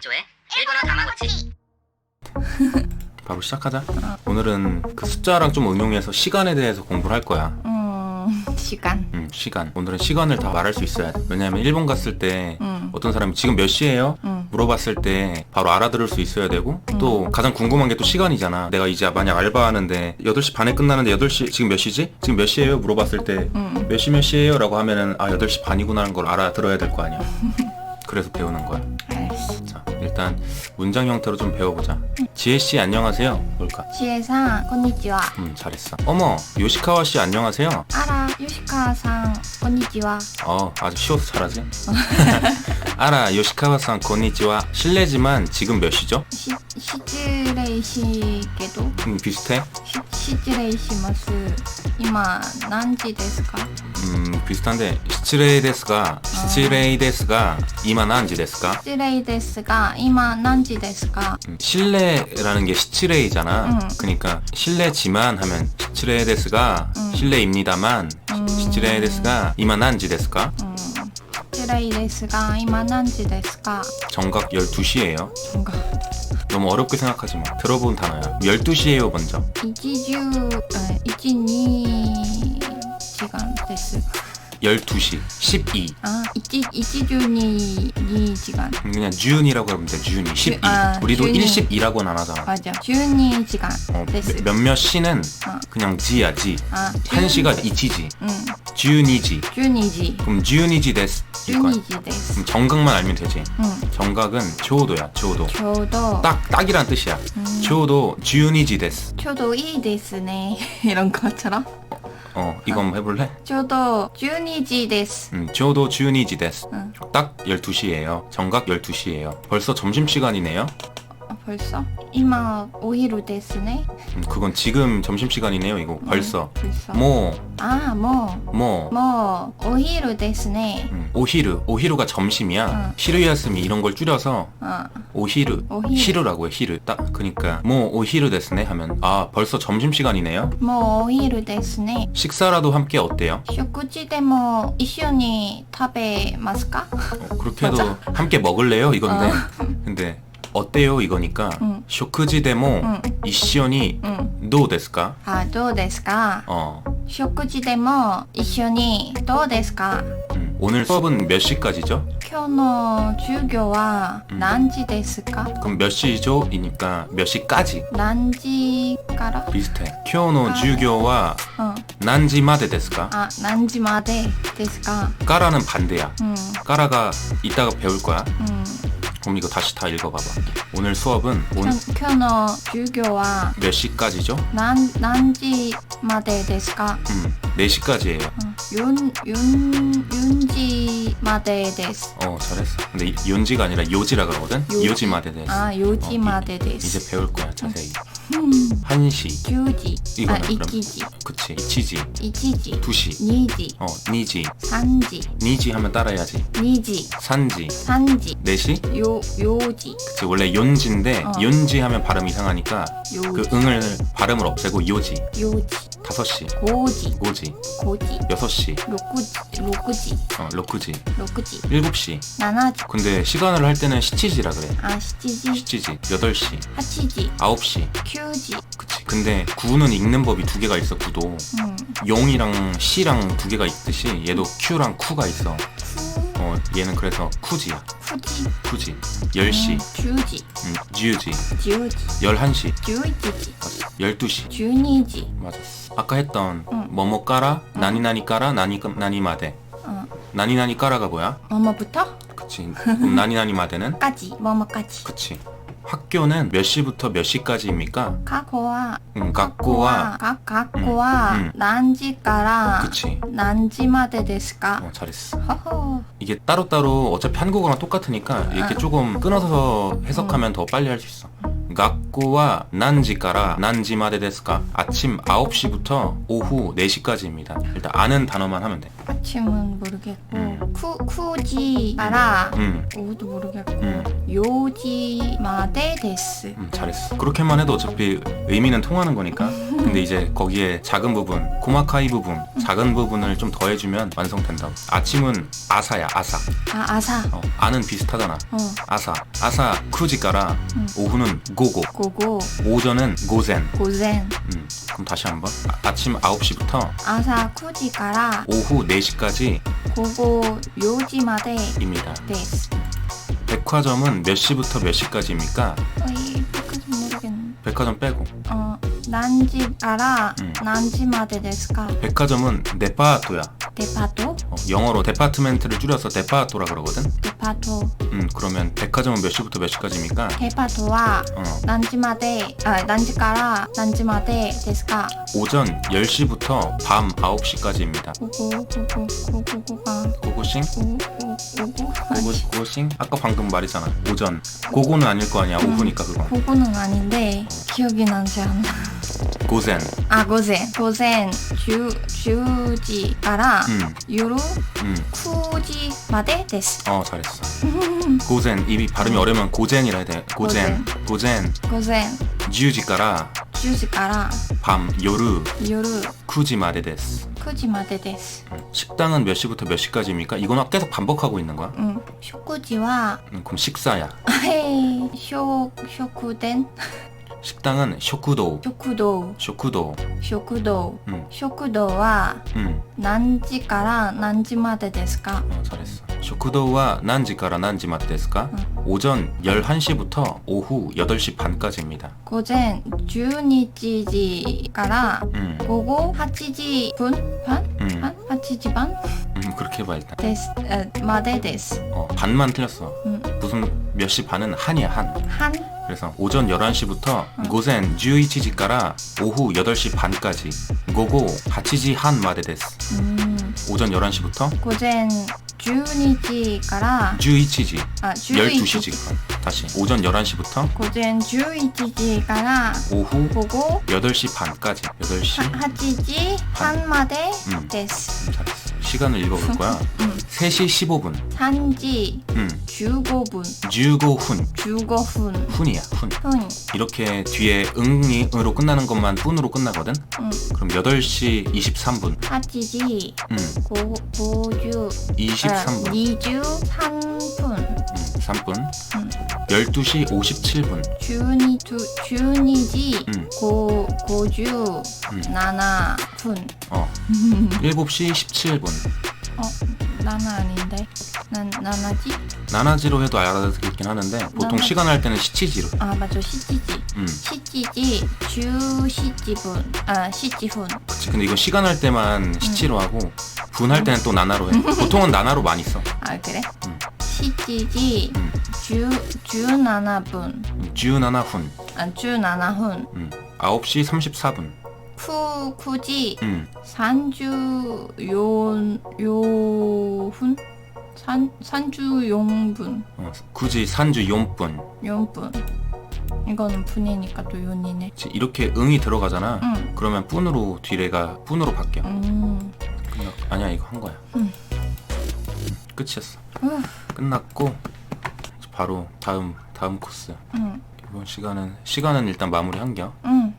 벤조의 일본어 다마고치 바로 시작하자. 오늘은 그 숫자랑 좀 응용해서 시간에 대해서 공부를 할 거야. 음, 시간. 음, 시간. 오늘은 시간을 다 말할 수 있어야 돼. 왜냐하면 일본 갔을 때 음. 어떤 사람이 지금 몇 시예요? 음. 물어봤을 때 바로 알아들을 수 있어야 되고 또 가장 궁금한 게 또 시간이잖아. 내가 이제 만약 알바하는데 8시 반에 끝나는데 8시 지금 몇 시지? 지금 몇 시예요? 물어봤을 때 음. 몇 시 몇 시예요? 라고 하면은 아 8시 반이구나 하는 걸 알아들어야 될 거 아니야. 그래서 배우는 거야. 일단 문장 형태로 좀 배워보자. 지혜 씨 안녕하세요. 뭘까? 지혜상 건니지와 음 잘했어. 어머 요시카와 씨 안녕하세요. 아라 요시카상 건니지와 어 아주 쉬워서 잘하지. 아라 요시카와상 고니치와 실례지만 지금 몇 시죠? 시 시즈레이시게도 음 비슷해. 시 시지레이 시마스 이마 난지 데스까? 음 비슷한데 시치레이 데스가 시치레이 데스가 이마 난지 데스가? 시지레이 데스가 이마 난지 데스까? 음, 실내라는 게 시치레이잖아. 응. 그러니까 실내지만 하면 시치레이 데스가 응. 실내입니다만 시치레이 데스가 이마 난지 데스가? 음, 시지레이 데스가 이마 난지 데스까? 정각 12시예요. 뭔가 너무 어렵게 생각하지 마. 들어본 단어야. 12시에요 먼저. 1주, 아, 12 시간 됐어. 12시, 12. 아, 1, 1주니 2시간. 그냥 주윤이라고 하면 돼. 주윤이 12. 아, 우리도 12라고 나눠잖아. 맞아. 주윤이 시간 어, 됐어. 몇몇 시는 아. 그냥 지야 지. 아, 한 시가 이치지. 응. 지윤이지. 쥬니지. 그럼 지윤이지 데스 주니지 데스. 그럼 정각만 알면 되지. 응. 정각은 조도야 조도. 저도 딱 딱이란 뜻이야. 조도 지윤이지 데스. 저도 이 데스네 이런 것처럼. 어 이거 한번 해볼래? 저도 쥬니지 데스. 음, 저도 지윤이지 데스. 응. 딱 12시예요. 정각 12시예요. 벌써 점심시간이네요. 아, 벌써? 今お昼ですね。 음, 그건 지금 점심시간이네요. 이거 벌써. 벌써. 뭐, ああ、も 뭐. う、もうお昼ですね。 음, 오히르. 오히루가 점심이야. 응. 히르야스미 이런 걸 줄여서 あ 오히르. 오히르. 히르라고 해. 히르. 딱 그러니까 뭐 오히르 데스네 하면 아, 벌써 점심시간이네요. もうお昼ですね。 식사라도 함께 어때요? 食事でも一緒に食べますか 어, 그렇게 해도 함께 먹을래요? 이건데. 근데 어때요? 이거니까 응. 쇼크지 데모 응. 이시오니 うん。 도 데스까? あ、どうですか 어. 食事でも一緒にどうですか 음, 오늘 수업은 몇 시까지죠? 今日の授業はうん何時ですか 그럼 몇 시죠? 이니까 몇 시까지 何時から、 비슷해. 교노 주교와 うん、 난지마데 데스까? あ、何時までですか 까라는 반대야. うん、 까라가 이따가 배울 거야. うん。 그럼 이거 다시 다 읽어봐봐. 오늘 수업은 今 온, 日今日の授業は 몇 시까지죠? 何何時 までですか、 음, 4시까지예요. うん、4, 4, 4時までです。 어, 잘했어. 근데 이- 연지가 아니라 요지라 그러거든? 요지. 요지마데 데스. あ、4時までで 이제 す。 배울 거야, 자세히. うん、 한시. 10時、あ、 이거는 1 그럼 時、 그치. 이치지. 1時、 2시. 2時、 어, 니지. 3時、 니지 하면 따라해야지. 2時、 산지. 3時、 4시? よ4時、 그치. 원래 연지인데 어. 연지 하면 발음 이상하니까 4 그 時、 응을 발음을 없애고 요지. 4時、 5시, 고지, 오지. 고지, 6시, 로꾸지, 로꾸지, 어, 6시, 로꾸지, 7시. 나나지, 근데 시간을 할 때는 시치지라 그래. 아시지지, 시치지, 8시, 하치지, 9시. 큐지. 그치. 근데 구는 읽는 법이 두 개가 있어, 구도. 음, 용이랑 시랑 두 개가 있듯이 얘도 큐랑 쿠가 있어. 푸, 어 얘는 그래서 쿠지 푸지, 쿠지 10시. 주지, 음, 지우지 지우지, 11시. 주지지, 12시. 주니지, 맞아. 아까 했던 응. 뭐뭐 까라 나니나니 까라 나니 나니마대. 나니나니 까라가 뭐야? 뭐뭐부터? 그치. 그럼 나니나니마대는? 까지, 뭐뭐까지. 그치. 학교는 몇 시부터 몇 시까지입니까? 過去は、 음, 学校 학교와 は、が学校はうん何時から、 그치. 何時までですか 어, 잘했어. ほほ 이게 따로따로 어차피 한국어랑 똑같으니까 이렇게 아. 조금 끊어서 해석하면 더 빨리 할 수 있어. 学校は 난지까라 난지마데 데스까 아침 9시부터 오후 4시까지입니다. 일단 아는 단어만 하면 돼. 아침은 모르겠고 음. 쿠 쿠지가라 음, 오후도 모르겠고 음. 요지마데 데스. 음, 잘했어. 그렇게만 해도 어차피 의미는 통하는 거니까. 근데 이제 거기에 작은 부분, 고마카이 부분, 작은 부분을 좀 더해주면 완성된다고. 아침은 아사야, 아사. 아 아사. 어, 아는 비슷하잖아. 어 아사. 아사 9시까라 음. 오후는 고고. 고고 오전은 고젠. 고젠. 음, 그럼 다시 한번. 아, 아침 9시부터 아사 쿠지 가라 오후 4시까지 고고 요지마데 입니다. 데스. 백화점은 몇 시부터 몇 시까지입니까? 어이 백화점 모르겠네. 백화점 빼고. 어 난지가라 음. 난지 마데 데스까? 백화점은 네파토야. 데파토? 어, 영어로 데파트멘트를 줄여서 데파토라 그러거든. 데파토. 음, 그러면 백화점은 몇 시부터 몇 시까지입니까? 데파토와 어, 난지마데 아? 오전 10시부터 밤 9시까지입니다. 고고 고고 고고고가 고고싱? 고고고고 고고, 고고싱? 아까 방금 말했잖아. 오전. 고고는 아닐 거 아니야. 오후니까 그건. 고고는 아닌데 기억이 나지 않나. 고센. 아 고젠 고젠 주 주지가라 음, 유루 음. 쿠지마데 데스. 어, 잘했어. 고젠. 입이 발음이 어려우면 고젠이라 해야 돼. 고젠. 고젠. 고젠 10時から 10時から 밤 요르 夜 쿠지마데 데스. 9時までです。 식당은 몇 시부터 몇 시까지입니까? 이건 계속 반복하고 있는 거야. うん。食事は、 음, 그럼 식사야. はい、食、食店 식당은 쇼쿠도. 食堂、 쇼쿠도. 食堂。 음, 食堂は 음. 何時から何時までですか 어, 잘했어. 쇼쿠도와 난지까라 난지마데 데스까? 오전 11시부터 오후 8시 반까지입니다. 午前12時から 음, 午後8時分半 음, 半 ?8 時半 음, 그렇게 해봐 일단. です。えまでです。 어, 반만 틀렸어. 음. 무슨 몇 시 반은 한이야 한. 半 그래서 오전 11시부터 고센 11시까라 오후 8시 반까지 고고 하치지 한 마데 데스. うん。 오전 11시부터 午前 12時から、 11시 あ、11 12시지. 다시 오전 11시부터 午前11時から 오후 午後 8시 반까지 8시 8時半までうんです。 잘했어. 시간을 읽어볼 거야. 3시 15분. 산지 응. 15분 15분. 15분 훈이야, 훈. 훈 이렇게 뒤에 응으로 끝나는 것만 분으로 끝나거든? 응. 그럼 8시 23분. 하지지 응. 고, 고주 23분. 어, 니주 3분 음, 3분. 응. 12시 57분. 주니 두 주니지 응. 고 고주 음. 응. 7분 어. 7시 17분. あ7 아닌데? 난 7時 나나지로 해도 알아듣긴 하는데 보통 나나지. 시간 할 때는 시치지로. 해. 아 맞아. 7지. 음, 7지 17분. 아 17분 그치. 근데 이건 시간 할 때만 시치로 하고 분 할 때는 또 나나로 해. 보통은 나나로 많이 써. 아 그래? 음. 7지 음, 10 17분. 음, 17분 아 17분 음, 9시 34분 후 9지 음, 34분 34분. 어, 굳이 산주 용분. 4분. 이거는 분이니까 또 그치, 이렇게 응이 들어가잖아. 응. 그러면 분으로 뒤래가 분으로 바뀌어. 음. 끝나- 아니야 이거 한 거야. 음. 음, 끝이었어. 후, 끝났고 바로 다음 다음 코스. 응, 이번 시간은 시간은 일단 마무리 한 겨. 응.